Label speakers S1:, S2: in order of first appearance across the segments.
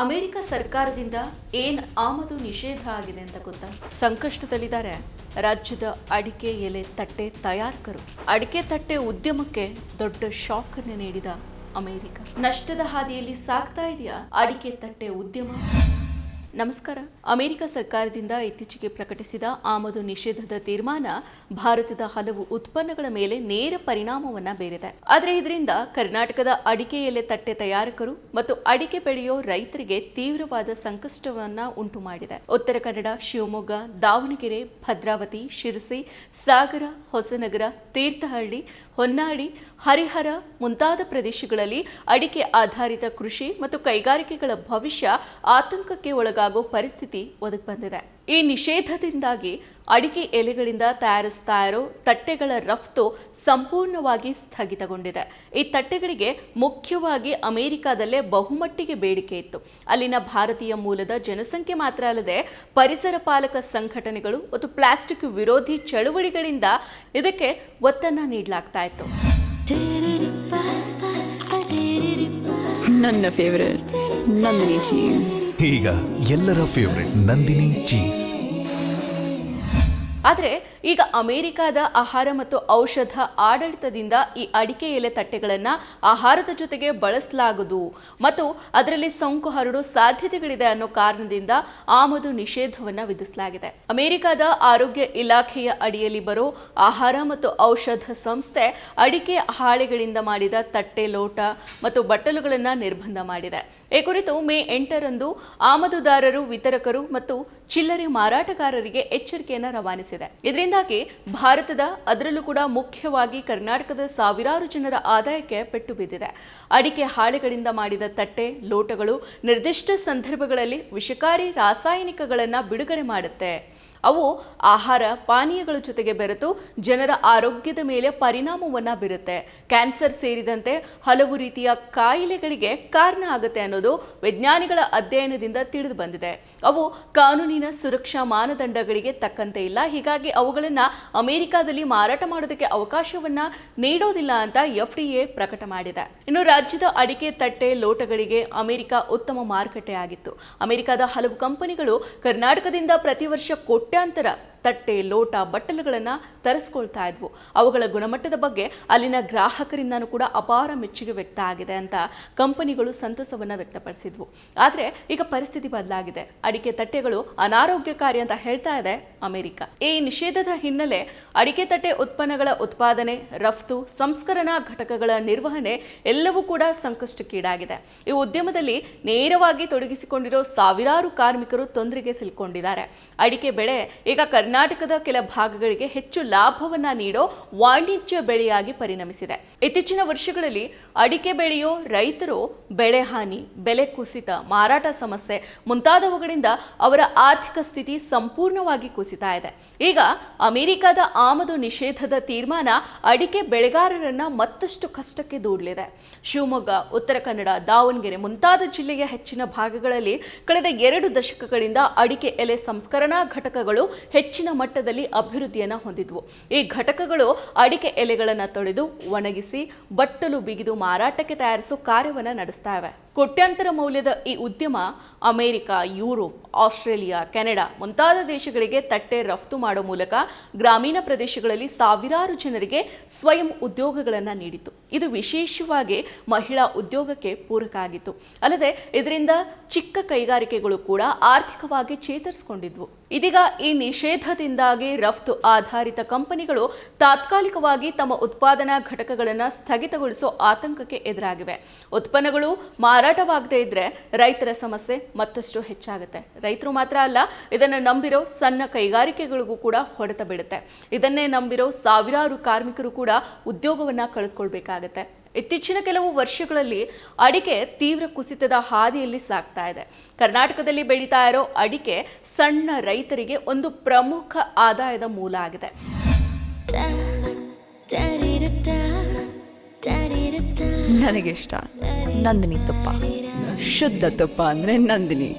S1: America ಸರ್ಕಾರದಿಂದ ಏನ್ ಆಮದು ನಿಷೇಧ ಆಗಿದೆ ಅಂತ ಗೊತ್ತಾ? ಸಂಕಷ್ಟದಲ್ಲಿದ್ದಾರೆ. ರಾಜ್ಯದ ಅಡಿಕೆ ಎಲೆ ತಟ್ಟೆ ತಯಾರಕರು. ಅಡಿಕೆ ತಟ್ಟೆ ಉದ್ಯಮಕ್ಕೆ ದೊಡ್ಡ ಶಾಕ್ ನೀಡಿದ ಅಮೆರಿಕ. ನಷ್ಟದ ಹಾದಿಯಲ್ಲಿ ಸಾಗ್ತಾ ಇದೆಯಾ? ಅಡಿಕೆ ತಟ್ಟೆ ಉದ್ಯಮ? ನಮಸ್ಕಾರ. ಅಮೆರಿಕ ಸರ್ಕಾರದಿಂದ ಇತ್ತೀಚೆಗೆ ಪ್ರಕಟಿಸಿದ ಆಮದು ನಿಷೇಧದ ತೀರ್ಮಾನ ಭಾರತದ ಹಲವು ಉತ್ಪನ್ನಗಳ ಮೇಲೆ ನೇರ ಪರಿಣಾಮವನ್ನ ಬೀರಿದೆ. ಆದರೆ ಇದರಿಂದ ಕರ್ನಾಟಕದ ಅಡಿಕೆ ಎಲೆ ತಟ್ಟೆ ತಯಾರಕರು ಮತ್ತು ಅಡಿಕೆ ಬೆಳೆಯೋ ರೈತರಿಗೆ ತೀವ್ರವಾದ ಸಂಕಷ್ಟವನ್ನ ಉಂಟು ಮಾಡಿದೆ. ಉತ್ತರ ಕನ್ನಡ, ಶಿವಮೊಗ್ಗ, ದಾವಣಗೆರೆ, ಭದ್ರಾವತಿ, ಶಿರಸಿ, ಸಾಗರ, ಹೊಸನಗರ, ತೀರ್ಥಹಳ್ಳಿ, ಹೊನ್ನಾಳಿ, ಹರಿಹರ ಮುಂತಾದ ಪ್ರದೇಶಗಳಲ್ಲಿ ಅಡಿಕೆ ಆಧಾರಿತ ಕೃಷಿ ಮತ್ತು ಕೈಗಾರಿಕೆಗಳ ಭವಿಷ್ಯ ಆತಂಕಕ್ಕೆ ಒಳಗಾಗೋ ಪರಿಸ್ಥಿತಿ ಒದಗಿ ಬಂದಿದೆ. ಈ ನಿಷೇಧದಿಂದಾಗಿ ಅಡಿಕೆ ಎಲೆಗಳಿಂದ ತಯಾರಿಸ್ತಾ ಇರೋ ತಟ್ಟೆಗಳ ರಫ್ತು ಸಂಪೂರ್ಣವಾಗಿ ಸ್ಥಗಿತಗೊಂಡಿದೆ. ಈ ತಟ್ಟೆಗಳಿಗೆ ಮುಖ್ಯವಾಗಿ ಅಮೆರಿಕಾದಲ್ಲೇ ಬಹುಮಟ್ಟಿಗೆ ಬೇಡಿಕೆ ಇತ್ತು. ಅಲ್ಲಿನ ಭಾರತೀಯ ಮೂಲದ ಜನಸಂಖ್ಯೆ ಮಾತ್ರ ಅಲ್ಲದೆ ಪರಿಸರ ಪಾಲಕ ಸಂಘಟನೆಗಳು ಮತ್ತು ಪ್ಲಾಸ್ಟಿಕ್ ವಿರೋಧಿ ಚಳುವಳಿಗಳಿಂದ ಇದಕ್ಕೆ ಒತ್ತನ್ನ ನೀಡಲಾಗ್ತಾ ಇತ್ತು.
S2: ನನ್ನ ಫೇವರೇಟ್ ನಂದಿನಿ ಚೀಸ್
S3: ಈಗ ಎಲ್ಲರ ಫೇವ್ರೆಟ್ ನಂದಿನಿ ಚೀಸ್
S1: ಆದರೆ ಈಗ ಅಮೆರಿಕದ ಆಹಾರ ಮತ್ತು ಔಷಧ ಆಡಳಿತದಿಂದ ಈ ಅಡಿಕೆ ಎಲೆ ತಟ್ಟೆಗಳನ್ನು ಆಹಾರದ ಜೊತೆಗೆ ಬಳಸಲಾಗದು. ಮತ್ತು ಅದರಲ್ಲಿ ಸೋಂಕು ಹರಡುವ ಸಾಧ್ಯತೆಗಳಿದೆ ಅನ್ನೋ ಕಾರಣದಿಂದ ಆಮದು ನಿಷೇಧವನ್ನು ವಿಧಿಸಲಾಗಿದೆ. ಅಮೆರಿಕದ ಆರೋಗ್ಯ ಇಲಾಖೆಯ ಅಡಿಯಲ್ಲಿ ಬರೋ ಆಹಾರ ಮತ್ತು ಔಷಧ ಸಂಸ್ಥೆ ಅಡಿಕೆ ಹಾಳೆಗಳಿಂದ ಮಾಡಿದ ತಟ್ಟೆ ಲೋಟ ಮತ್ತು ಬಟ್ಟಲುಗಳನ್ನು ನಿರ್ಬಂಧ ಮಾಡಿದೆ. ಈ ಕುರಿತು ಮೇ ಎಂಟರಂದು ಆಮದುದಾರರು, ವಿತರಕರು ಮತ್ತು ಚಿಲ್ಲರೆ ಮಾರಾಟಗಾರರಿಗೆ ಎಚ್ಚರಿಕೆಯನ್ನು ರವಾನಿಸಿದೆ. ಇದರಿಂದಾಗಿ ಭಾರತದ ಅದರಲ್ಲೂ ಕೂಡ ಮುಖ್ಯವಾಗಿ ಕರ್ನಾಟಕದ ಸಾವಿರಾರು ಜನರ ಆದಾಯಕ್ಕೆ ಪೆಟ್ಟು ಬಿದ್ದಿದೆ ಅಡಿಕೆ ಹಾಳೆಗಳಿಂದ ಮಾಡಿದ ತಟ್ಟೆ, ಲೋಟಗಳು ನಿರ್ದಿಷ್ಟ ಸಂದರ್ಭಗಳಲ್ಲಿ ವಿಷಕಾರಿ ರಾಸಾಯನಿಕಗಳನ್ನು ಬಿಡುಗಡೆ ಮಾಡುತ್ತೆ. ಅವು ಆಹಾರ, ಪಾನೀಯಗಳ ಜೊತೆಗೆ ಬೆರೆತು ಜನರ ಆರೋಗ್ಯದ ಮೇಲೆ ಪರಿಣಾಮವನ್ನು ಬೀರುತ್ತೆ. ಕ್ಯಾನ್ಸರ್ ಸೇರಿದಂತೆ ಹಲವು ರೀತಿಯ ಕಾಯಿಲೆಗಳಿಗೆ ಕಾರಣ ಆಗುತ್ತೆ ಅನ್ನೋದು ವಿಜ್ಞಾನಿಗಳ ಅಧ್ಯಯನದಿಂದ ತಿಳಿದು ಬಂದಿದೆ. ಅವು ಕಾನೂನಿನ ಸುರಕ್ಷಾ ಮಾನದಂಡಗಳಿಗೆ ತಕ್ಕಂತೆ ಇಲ್ಲ. ಹೀಗಾಗಿ ಅವುಗಳನ್ನು ಅಮೆರಿಕಾದಲ್ಲಿ ಮಾರಾಟ ಮಾಡೋದಕ್ಕೆ ಅವಕಾಶವನ್ನ ನೀಡೋದಿಲ್ಲ ಅಂತ ಎಫ್ ಪ್ರಕಟ ಮಾಡಿದೆ. ಇನ್ನು ರಾಜ್ಯದ ಅಡಿಕೆ ತಟ್ಟೆ ಲೋಟಗಳಿಗೆ ಅಮೆರಿಕ ಉತ್ತಮ ಮಾರುಕಟ್ಟೆ ಆಗಿತ್ತು. ಅಮೆರಿಕದ ಹಲವು ಕಂಪನಿಗಳು ಕರ್ನಾಟಕದಿಂದ ಪ್ರತಿ ವರ್ಷ ಕೋಟ್ಯಾಂತರ ತಟ್ಟೆ, ಲೋಟ, ಬಟ್ಟಲುಗಳನ್ನು ತರಿಸ್ಕೊಳ್ತಾ ಇದ್ವು. ಅವುಗಳ ಗುಣಮಟ್ಟದ ಬಗ್ಗೆ ಅಲ್ಲಿನ ಗ್ರಾಹಕರಿಂದನೂ ಕೂಡ ಅಪಾರ ಮೆಚ್ಚುಗೆ ವ್ಯಕ್ತ ಆಗಿದೆ ಅಂತ ಕಂಪನಿಗಳು ಸಂತಸವನ್ನು ವ್ಯಕ್ತಪಡಿಸಿದ್ವು. ಆದರೆ ಈಗ ಪರಿಸ್ಥಿತಿ ಬದಲಾಗಿದೆ. ಅಡಿಕೆ ತಟ್ಟೆಗಳು ಅನಾರೋಗ್ಯಕಾರಿ ಅಂತ ಹೇಳ್ತಾ ಇದೆ ಅಮೆರಿಕ. ಈ ನಿಷೇಧದ ಹಿನ್ನೆಲೆ ಅಡಿಕೆ ತಟ್ಟೆ ಉತ್ಪನ್ನಗಳ ಉತ್ಪಾದನೆ, ರಫ್ತು, ಸಂಸ್ಕರಣಾ ಘಟಕಗಳ ನಿರ್ವಹಣೆ ಎಲ್ಲವೂ ಕೂಡ ಸಂಕಷ್ಟಕ್ಕೀಡಾಗಿದೆ. ಈ ಉದ್ಯಮದಲ್ಲಿ ನೇರವಾಗಿ ತೊಡಗಿಸಿಕೊಂಡಿರೋ ಸಾವಿರಾರು ಕಾರ್ಮಿಕರು ತೊಂದರೆಗೆ ಸಿಲ್ಕೊಂಡಿದ್ದಾರೆ. ಅಡಿಕೆ ಬೆಳೆ ಈಗ ಕರ್ನಾಟಕದ ಕೆಲ ಭಾಗಗಳಿಗೆ ಹೆಚ್ಚು ಲಾಭವನ್ನ ನೀಡೋ ವಾಣಿಜ್ಯ ಬೆಳೆಯಾಗಿ ಪರಿಣಮಿಸಿದೆ. ಇತ್ತೀಚಿನ ವರ್ಷಗಳಲ್ಲಿ ಅಡಿಕೆ ಬೆಳೆಯೋ ರೈತರು ಬೆಳೆ ಹಾನಿ, ಬೆಲೆ ಕುಸಿತ, ಮಾರಾಟ ಸಮಸ್ಯೆ ಮುಂತಾದವುಗಳಿಂದ ಅವರ ಆರ್ಥಿಕ ಸ್ಥಿತಿ ಸಂಪೂರ್ಣವಾಗಿ ಕುಸಿತಾ ಇದೆ. ಈಗ ಅಮೆರಿಕದ ಆಮದು ನಿಷೇಧದ ತೀರ್ಮಾನ ಅಡಿಕೆ ಬೆಳೆಗಾರರನ್ನ ಮತ್ತಷ್ಟು ಕಷ್ಟಕ್ಕೆ ದೂಡಲಿದೆ. ಶಿವಮೊಗ್ಗ, ಉತ್ತರ ಕನ್ನಡ, ದಾವಣಗೆರೆ ಮುಂತಾದ ಜಿಲ್ಲೆಯ ಹೆಚ್ಚಿನ ಭಾಗಗಳಲ್ಲಿ ಕಳೆದ ಎರಡು ದಶಕಗಳಿಂದ ಅಡಿಕೆ ಎಲೆ ಸಂಸ್ಕರಣಾ ಘಟಕಗಳು ಹೆಚ್ಚಿನ ಮಟ್ಟದಲ್ಲಿ ಅಭಿವೃದ್ಧಿಯನ್ನು ಹೊಂದಿದ್ವು. ಈ ಘಟಕಗಳು ಅಡಿಕೆ ಎಲೆಗಳನ್ನು ತೊಳೆದು ಒಣಗಿಸಿ, ಬಟ್ಟಲು ಬಿಗಿದು ಮಾರಾಟಕ್ಕೆ ತಯಾರಿಸುವ ಕಾರ್ಯವನ್ನು ನಡೆಸ್ತಾ ಕೋಟ್ಯಾಂತರ ಮೌಲ್ಯದ ಈ ಉದ್ಯಮ ಅಮೆರಿಕ, ಯುರೋಪ್, ಆಸ್ಟ್ರೇಲಿಯಾ, ಕೆನಡಾ ಮುಂತಾದ ದೇಶಗಳಿಗೆ ತಟ್ಟೆ ರಫ್ತು ಮಾಡೋ ಮೂಲಕ ಗ್ರಾಮೀಣ ಪ್ರದೇಶಗಳಲ್ಲಿ ಸಾವಿರಾರು ಜನರಿಗೆ ಸ್ವಯಂ ಉದ್ಯೋಗಗಳನ್ನು ನೀಡಿತು. ಇದು ವಿಶೇಷವಾಗಿ ಮಹಿಳಾ ಉದ್ಯೋಗಕ್ಕೆ ಪೂರಕ ಆಗಿತ್ತು. ಅಲ್ಲದೆ ಇದರಿಂದ ಚಿಕ್ಕ ಕೈಗಾರಿಕೆಗಳು ಕೂಡ ಆರ್ಥಿಕವಾಗಿ ಚೇತರಿಸಿಕೊಂಡಿದ್ವು. ಇದೀಗ ಈ ನಿಷೇಧದಿಂದಾಗಿ ರಫ್ತು ಆಧಾರಿತ ಕಂಪನಿಗಳು ತಾತ್ಕಾಲಿಕವಾಗಿ ತಮ್ಮ ಉತ್ಪಾದನಾ ಘಟಕಗಳನ್ನು ಸ್ಥಗಿತಗೊಳಿಸೋ ಆತಂಕಕ್ಕೆ ಎದುರಾಗಿವೆ. ಉತ್ಪನ್ನಗಳು ಮಾರಾಟವಾಗದೇ ಇದ್ರೆ ರೈತರ ಸಮಸ್ಯೆ ಮತ್ತಷ್ಟು ಹೆಚ್ಚಾಗುತ್ತೆ. ರೈತರು ಮಾತ್ರ ಅಲ್ಲ, ಇದನ್ನು ನಂಬಿರೋ ಸಣ್ಣ ಕೈಗಾರಿಕೆಗಳಿಗೂ ಕೂಡ ಹೊಡೆತ ಬೀಳುತ್ತೆ. ಇದನ್ನೇ ನಂಬಿರೋ ಸಾವಿರಾರು ಕಾರ್ಮಿಕರು ಕೂಡ ಉದ್ಯೋಗವನ್ನ ಕಳೆದುಕೊಳ್ಬೇಕಾಗತ್ತೆ. ಇತ್ತೀಚಿನ ಕೆಲವು ವರ್ಷಗಳಲ್ಲಿ ಅಡಿಕೆ ತೀವ್ರ ಕುಸಿತದ ಹಾದಿಯಲ್ಲಿ ಸಾಗ್ತಾ ಇದೆ. ಕರ್ನಾಟಕದಲ್ಲಿ ಬೆಳೀತಾ ಇರೋ ಅಡಿಕೆ ಸಣ್ಣ ರೈತರಿಗೆ ಒಂದು ಪ್ರಮುಖ ಆದಾಯದ ಮೂಲ ಆಗಿದೆ.
S2: ನನಗೆ ಇಷ್ಟ ನಂದಿನಿ ತುಪ್ಪ. ಶುದ್ಧ ತುಪ್ಪ ಅಂದ್ರೆ ನಂದಿನಿ.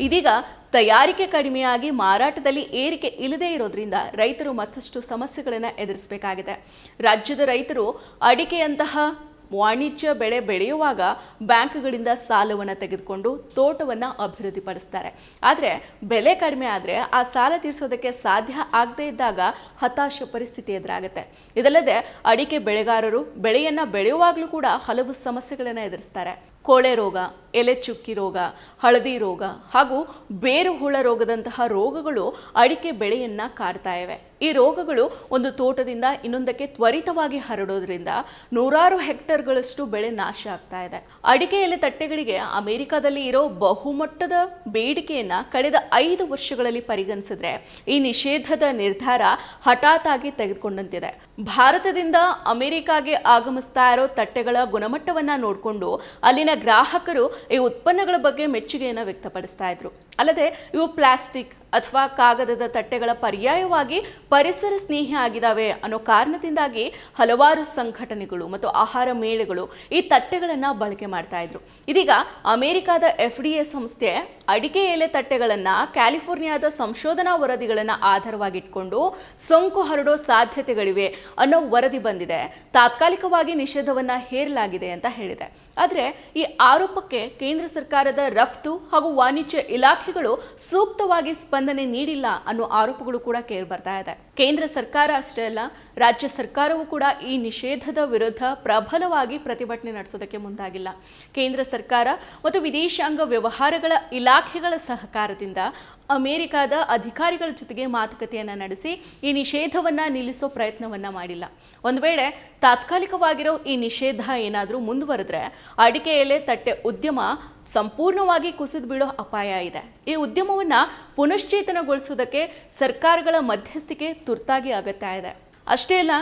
S1: ಇದೀಗ ತಯಾರಿಕೆ ಕಡಿಮೆಯಾಗಿ ಮಾರಾಟದಲ್ಲಿ ಏರಿಕೆ ಇಲ್ಲದೆ ಇರೋದ್ರಿಂದ ರೈತರು ಮತ್ತಷ್ಟು ಸಮಸ್ಯೆಗಳನ್ನು ಎದುರಿಸಬೇಕಾಗಿದೆ. ರಾಜ್ಯದ ರೈತರು ಅಡಿಕೆಯಂತಹ ವಾಣಿಜ್ಯ ಬೆಳೆ ಬೆಳೆಯುವಾಗ ಬ್ಯಾಂಕ್ಗಳಿಂದ ಸಾಲವನ್ನು ತೆಗೆದುಕೊಂಡು ತೋಟವನ್ನು ಅಭಿವೃದ್ಧಿಪಡಿಸ್ತಾರೆ. ಆದರೆ ಬೆಲೆ ಕಡಿಮೆ ಆದರೆ ಆ ಸಾಲ ತೀರಿಸೋದಕ್ಕೆ ಸಾಧ್ಯ ಆಗದೇ ಇದ್ದಾಗ ಹತಾಶ ಪರಿಸ್ಥಿತಿ ಎದುರಾಗುತ್ತೆ. ಇದಲ್ಲದೆ ಅಡಿಕೆ ಬೆಳೆಗಾರರು ಬೆಳೆಯನ್ನು ಬೆಳೆಯುವಾಗಲೂ ಕೂಡ ಹಲವು ಸಮಸ್ಯೆಗಳನ್ನು ಎದುರಿಸ್ತಾರೆ. ಕೋಳೆ ರೋಗ, ಎಲೆ ಚುಕ್ಕಿ ರೋಗ, ಹಳದಿ ರೋಗ ಹಾಗೂ ಬೇರು ಹುಳ ರೋಗದಂತಹ ರೋಗಗಳು ಅಡಿಕೆ ಬೆಳೆಯನ್ನು ಕಾಡ್ತಾ ಇವೆ. ಈ ರೋಗಗಳು ಒಂದು ತೋಟದಿಂದ ಇನ್ನೊಂದಕ್ಕೆ ತ್ವರಿತವಾಗಿ ಹರಡೋದ್ರಿಂದ ನೂರಾರು ಹೆಕ್ಟರ್ಗಳಷ್ಟು ಬೆಳೆ ನಾಶ ಆಗ್ತಾ ಇದೆ. ಅಡಿಕೆ ಎಲೆ ತಟ್ಟೆಗಳಿಗೆ ಅಮೆರಿಕದಲ್ಲಿ ಇರೋ ಬಹುಮಟ್ಟದ ಬೇಡಿಕೆಯನ್ನ ಕಳೆದ ಐದು ವರ್ಷಗಳಲ್ಲಿ ಪರಿಗಣಿಸಿದ್ರೆ ಈ ನಿಷೇಧದ ನಿರ್ಧಾರ ಹಠಾತ್ ಆಗಿ ತೆಗೆದುಕೊಂಡಂತಿದೆ. ಭಾರತದಿಂದ ಅಮೆರಿಕಾಗೆ ಆಗಮಿಸ್ತಾ ಇರೋ ತಟ್ಟೆಗಳ ಗುಣಮಟ್ಟವನ್ನ ನೋಡಿಕೊಂಡು ಅಲ್ಲಿನ ಗ್ರಾಹಕರು ಈ ಉತ್ಪನ್ನಗಳ ಬಗ್ಗೆ ಮೆಚ್ಚುಗೆಯನ್ನು ವ್ಯಕ್ತಪಡಿಸ್ತಾ ಇದ್ರು. ಅಲ್ಲದೆ ಇವು ಪ್ಲಾಸ್ಟಿಕ್ ಅಥವಾ ಕಾಗದದ ತಟ್ಟೆಗಳ ಪರ್ಯಾಯವಾಗಿ ಪರಿಸರ ಸ್ನೇಹಿ ಆಗಿದ್ದಾವೆ ಅನ್ನೋ ಕಾರಣದಿಂದಾಗಿ ಹಲವಾರು ಸಂಘಟನೆಗಳು ಮತ್ತು ಆಹಾರ ಮೇಳಗಳು ಈ ತಟ್ಟೆಗಳನ್ನು ಬಳಕೆ ಮಾಡ್ತಾ ಇದ್ರು. ಇದೀಗ ಅಮೆರಿಕಾದ ಎಫ್ ಡಿ ಎ ಸಂಸ್ಥೆ ಅಡಿಕೆ ಎಲೆ ತಟ್ಟೆಗಳನ್ನು ಕ್ಯಾಲಿಫೋರ್ನಿಯಾದ ಸಂಶೋಧನಾ ವರದಿಗಳನ್ನು ಆಧಾರವಾಗಿಟ್ಕೊಂಡು ಸೋಂಕು ಹರಡೋ ಸಾಧ್ಯತೆಗಳಿವೆ ಅನ್ನೋ ವರದಿ ಬಂದಿದೆ. ತಾತ್ಕಾಲಿಕವಾಗಿ ನಿಷೇಧವನ್ನು ಹೇರಲಾಗಿದೆ ಅಂತ ಹೇಳಿದೆ. ಆದರೆ ಈ ಆರೋಪಕ್ಕೆ ಕೇಂದ್ರ ಸರ್ಕಾರದ ರಫ್ತು ಹಾಗೂ ವಾಣಿಜ್ಯ ಇಲಾಖೆಗಳು ಸೂಕ್ತವಾಗಿ ಸ್ಪಂದನೆ ನೀಡಿಲ್ಲ ಅನ್ನೋ ಆರೋಪಗಳು ಕೂಡ ಕೇಳಿ ಬರ್ತಾ ಇದೆ. ಕೇಂದ್ರ ಸರ್ಕಾರ ಅಷ್ಟೇ ಅಲ್ಲ, ರಾಜ್ಯ ಸರ್ಕಾರವೂ ಕೂಡ ಈ ನಿಷೇಧದ ವಿರುದ್ಧ ಪ್ರಬಲವಾಗಿ ಪ್ರತಿಭಟನೆ ನಡೆಸೋದಕ್ಕೆ ಮುಂದಾಗಿಲ್ಲ. ಕೇಂದ್ರ ಸರ್ಕಾರ ಮತ್ತು ವಿದೇಶಾಂಗ ವ್ಯವಹಾರಗಳ ಇಲಾಖೆಗಳ ಸಹಕಾರದಿಂದ ಅಮೆರಿಕದ ಅಧಿಕಾರಿಗಳ ಜೊತೆಗೆ ಮಾತುಕತೆಯನ್ನು ನಡೆಸಿ ಈ ನಿಷೇಧವನ್ನು ನಿಲ್ಲಿಸೋ ಪ್ರಯತ್ನವನ್ನು ಮಾಡಿಲ್ಲ. ಒಂದು ವೇಳೆ ತಾತ್ಕಾಲಿಕವಾಗಿರೋ ಈ ನಿಷೇಧ ಏನಾದರೂ ಮುಂದುವರೆದ್ರೆ ಅಡಿಕೆ ಎಲೆ ತಟ್ಟೆ ಉದ್ಯಮ ಸಂಪೂರ್ಣವಾಗಿ ಕುಸಿದು ಬೀಳೋ ಅಪಾಯ ಇದೆ. ಈ ಉದ್ಯಮವನ್ನು ಪುನಶ್ಚೇತನಗೊಳಿಸುವುದಕ್ಕೆ ಸರ್ಕಾರಗಳ ಮಧ್ಯಸ್ಥಿಕೆ ತುರ್ತಾಗಿ ಆಗುತ್ತಾ ಇದೆ. ಅಷ್ಟೇ ಅಲ್ಲ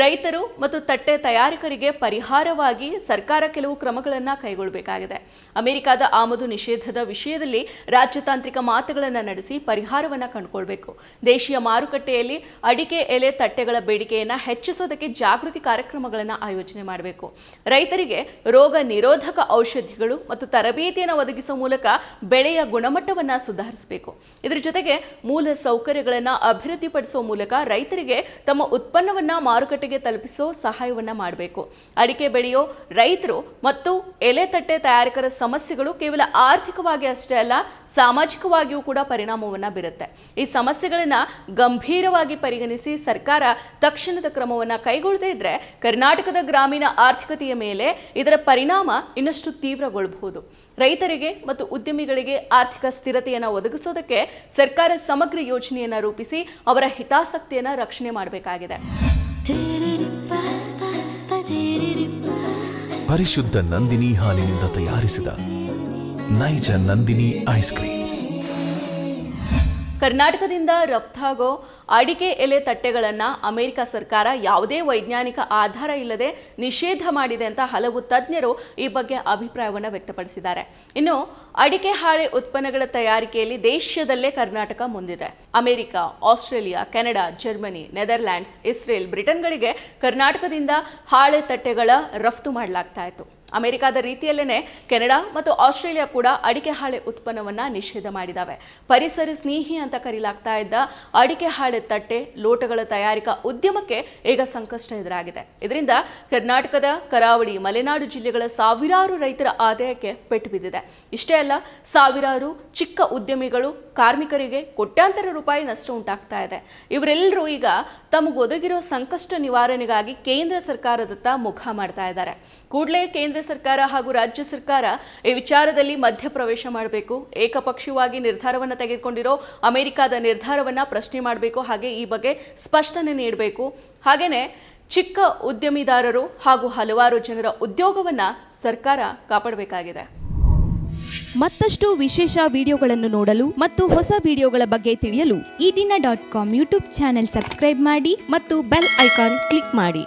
S1: ರೈತರು ಮತ್ತು ತಟ್ಟೆ ತಯಾರಕರಿಗೆ ಪರಿಹಾರವಾಗಿ ಸರ್ಕಾರ ಕೆಲವು ಕ್ರಮಗಳನ್ನು ಕೈಗೊಳ್ಳಬೇಕಾಗಿದೆ. ಅಮೆರಿಕದ ಆಮದು ನಿಷೇಧದ ವಿಷಯದಲ್ಲಿ ರಾಜ್ಯತಾಂತ್ರಿಕ ಮಾತುಗಳನ್ನು ನಡೆಸಿ ಪರಿಹಾರವನ್ನು ಕಂಡುಕೊಳ್ಬೇಕು. ದೇಶೀಯ ಮಾರುಕಟ್ಟೆಯಲ್ಲಿ ಅಡಿಕೆ ಎಲೆ ತಟ್ಟೆಗಳ ಬೇಡಿಕೆಯನ್ನು ಹೆಚ್ಚಿಸೋದಕ್ಕೆ ಜಾಗೃತಿ ಕಾರ್ಯಕ್ರಮಗಳನ್ನು ಆಯೋಜನೆ ಮಾಡಬೇಕು. ರೈತರಿಗೆ ರೋಗ ನಿರೋಧಕ ಔಷಧಿಗಳು ಮತ್ತು ತರಬೇತಿಯನ್ನು ಒದಗಿಸುವ ಮೂಲಕ ಬೆಳೆಯ ಗುಣಮಟ್ಟವನ್ನು ಸುಧಾರಿಸಬೇಕು. ಇದರ ಜೊತೆಗೆ ಮೂಲ ಸೌಕರ್ಯಗಳನ್ನು ಅಭಿವೃದ್ಧಿಪಡಿಸುವ ಮೂಲಕ ರೈತರಿಗೆ ತಮ್ಮ ಉತ್ಪನ್ನವನ್ನು ಮಾರುಕಟ್ಟೆಗೆ ತಲುಪಿಸೋ ಸಹಾಯವನ್ನ ಮಾಡಬೇಕು. ಅಡಿಕೆ ಬೆಳೆಯೋ ರೈತರು ಮತ್ತು ಎಲೆ ತಟ್ಟೆ ತಯಾರಕರ ಸಮಸ್ಯೆಗಳು ಕೇವಲ ಆರ್ಥಿಕವಾಗಿ ಅಷ್ಟೇ ಅಲ್ಲ, ಸಾಮಾಜಿಕವಾಗಿಯೂ ಕೂಡ ಪರಿಣಾಮವನ್ನ ಬೀರುತ್ತೆ. ಈ ಸಮಸ್ಯೆಗಳನ್ನ ಗಂಭೀರವಾಗಿ ಪರಿಗಣಿಸಿ ಸರ್ಕಾರ ತಕ್ಷಣದ ಕ್ರಮವನ್ನ ಕೈಗೊಳ್ಳದೇ ಇದ್ರೆ ಕರ್ನಾಟಕದ ಗ್ರಾಮೀಣ ಆರ್ಥಿಕತೆಯ ಮೇಲೆ ಇದರ ಪರಿಣಾಮ ಇನ್ನಷ್ಟು ತೀವ್ರಗೊಳ್ಳಬಹುದು ರೈತರಿಗೆ ಮತ್ತು ಉದ್ಯಮಿಗಳಿಗೆ ಆರ್ಥಿಕ ಸ್ಥಿರತೆಯನ್ನು ಒದಗಿಸೋದಕ್ಕೆ ಸರ್ಕಾರ ಸಮಗ್ರ ಯೋಜನೆಯನ್ನು ರೂಪಿಸಿ ಅವರ ಹಿತಾಸಕ್ತಿಯನ್ನು ರಕ್ಷಣೆ ಮಾಡಬೇಕಾಗಿದೆ.
S3: ಪರಿಶುದ್ಧ ನಂದಿನಿ ಹಾಲಿನಿಂದ ತಯಾರಿಸಿದ ನೈಜ ನಂದಿನಿ ಐಸ್ ಕ್ರೀಮ್ಸ್.
S1: ಕರ್ನಾಟಕದಿಂದ ರಫ್ತಾಗೋ ಅಡಿಕೆ ಎಲೆ ತಟ್ಟೆಗಳನ್ನು ಅಮೆರಿಕ ಸರ್ಕಾರ ಯಾವುದೇ ವೈಜ್ಞಾನಿಕ ಆಧಾರ ಇಲ್ಲದೆ ನಿಷೇಧ ಮಾಡಿದೆ ಅಂತ ಹಲವು ತಜ್ಞರು ಈ ಬಗ್ಗೆ ಅಭಿಪ್ರಾಯವನ್ನು ವ್ಯಕ್ತಪಡಿಸಿದ್ದಾರೆ. ಇನ್ನು ಅಡಿಕೆ ಹಾಳೆ ಉತ್ಪನ್ನಗಳ ತಯಾರಿಕೆಯಲ್ಲಿ ದೇಶದಲ್ಲೇ ಕರ್ನಾಟಕ ಮುಂದಿದೆ. America, Australia, Canada, Germany, Netherlands, Israel, ಬ್ರಿಟನ್ಗಳಿಗೆ ಕರ್ನಾಟಕದಿಂದ ಹಾಳೆ ತಟ್ಟೆಗಳ ರಫ್ತು ಮಾಡಲಾಗ್ತಾ ಇತ್ತು. ಅಮೆರಿಕದ ರೀತಿಯಲ್ಲೇ ಕೆನಡಾ ಮತ್ತು ಆಸ್ಟ್ರೇಲಿಯಾ ಕೂಡ ಅಡಿಕೆ ಹಾಳೆ ಉತ್ಪನ್ನವನ್ನ ನಿಷೇಧ ಮಾಡಿದಾವೆ. ಪರಿಸರ ಸ್ನೇಹಿ ಅಂತ ಕರೀಲಾಗ್ತಾ ಇದ್ದ ಅಡಿಕೆ ಹಾಳೆ ತಟ್ಟೆ, ಲೋಟಗಳ ತಯಾರಿಕಾ ಉದ್ಯಮಕ್ಕೆ ಈಗ ಸಂಕಷ್ಟ ಎದುರಾಗಿದೆ. ಇದರಿಂದ ಕರ್ನಾಟಕದ ಕರಾವಳಿ, ಮಲೆನಾಡು ಜಿಲ್ಲೆಗಳ ಸಾವಿರಾರು ರೈತರ ಆದಾಯಕ್ಕೆ ಪೆಟ್ಟು ಬಿದ್ದಿದೆ. ಇಷ್ಟೇ ಅಲ್ಲ, ಸಾವಿರಾರು ಚಿಕ್ಕ ಉದ್ಯಮಿಗಳು ಕಾರ್ಮಿಕರಿಗೆ ಕೋಟ್ಯಾಂತರ ರೂಪಾಯಿ ನಷ್ಟ ಉಂಟಾಗ್ತಾ ಇದೆ. ಇವರೆಲ್ಲರೂ ಈಗ ತಮಗೊದಗಿರೋ ಸಂಕಷ್ಟ ನಿವಾರಣೆಗಾಗಿ ಕೇಂದ್ರ ಸರ್ಕಾರದತ್ತ ಮುಖ ಮಾಡ್ತಾ ಇದ್ದಾರೆ. ಕೂಡಲೇ ಕೇಂದ್ರ ಸರ್ಕಾರ ಹಾಗೂ ರಾಜ್ಯ ಸರ್ಕಾರ ಈ ವಿಚಾರದಲ್ಲಿ ಮಧ್ಯಪ್ರವೇಶ ಮಾಡಬೇಕು. ಏಕಪಕ್ಷೀಯವಾಗಿ ನಿರ್ಧಾರವನ್ನು ತೆಗೆದುಕೊಂಡಿರೋ ಅಮೆರಿಕಾದ ನಿರ್ಧಾರವನ್ನ ಪ್ರಶ್ನೆ ಮಾಡಬೇಕು. ಹಾಗೆ ಈ ಬಗ್ಗೆ ಸ್ಪಷ್ಟನೆ ನೀಡಬೇಕು. ಹಾಗೇನೆ ಚಿಕ್ಕ ಉದ್ಯಮಿದಾರರು ಹಾಗೂ ಹಲವಾರು ಜನರ ಉದ್ಯೋಗವನ್ನ ಸರ್ಕಾರ ಕಾಪಾಡಬೇಕಾಗಿದೆ.
S4: ಮತ್ತಷ್ಟು ವಿಶೇಷ ವಿಡಿಯೋಗಳನ್ನು ನೋಡಲು ಮತ್ತು ಹೊಸ ವಿಡಿಯೋಗಳ ಬಗ್ಗೆ ತಿಳಿಯಲು
S5: Ee Dina dot com YouTube channel subscribe ಮಾಡಿ ಮತ್ತು ಬೆಲ್ ಐಕಾನ್ ಕ್ಲಿಕ್ ಮಾಡಿ.